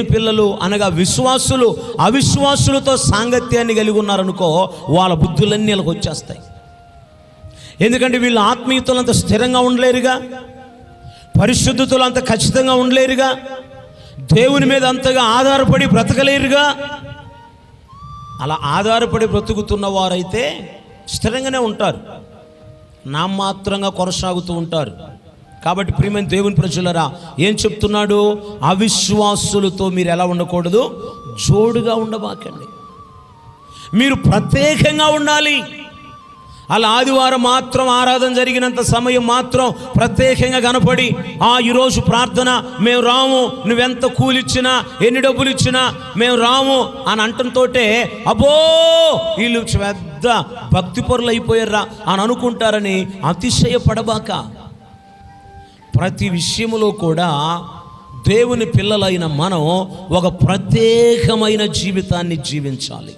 దేవుని పిల్లలు అనగా విశ్వాసులు అవిశ్వాసులతో సాంగత్యాన్ని కలిగి ఉన్నారనుకో వాళ్ళ బుద్ధులన్నీ వీళ్ళకి వచ్చేస్తాయి. ఎందుకంటే వీళ్ళు ఆత్మీయతలు అంత స్థిరంగా ఉండలేరుగా పరిశుద్ధతలు అంత ఖచ్చితంగా ఉండలేరుగా దేవుని మీద అంతగా ఆధారపడి బ్రతకలేరుగా. అలా ఆధారపడి బ్రతుకుతున్న వారైతే స్థిరంగానే ఉంటారు. నామాత్రంగా కొనసాగుతూ ఉంటారు. కాబట్టి ప్రియమైన దేవుని ప్రజలరా ఏం చెప్తున్నాడు? అవిశ్వాసులతో మీరు ఎలా ఉండకూడదు? జోడుగా ఉండబాకండి. మీరు ప్రత్యేకంగా ఉండాలి. అలా ఆదివారం మాత్రం ఆరాధన జరిగినంత సమయం మాత్రం ప్రత్యేకంగా కనపడి ఆ ఈరోజు ప్రార్థన మేము రాము నువ్వెంత కూలిచ్చినా ఎన్ని డబ్బులు ఇచ్చినా మేము రాము అని అంటంతో అబ్బో వీళ్ళు పెద్ద భక్తి పొరలు అయిపోయారా అని అనుకుంటారని అతిశయపడబాక ప్రతి విషయంలో కూడా దేవుని పిల్లలైన మనం ఒక ప్రత్యేకమైన జీవితాన్ని జీవించాలి.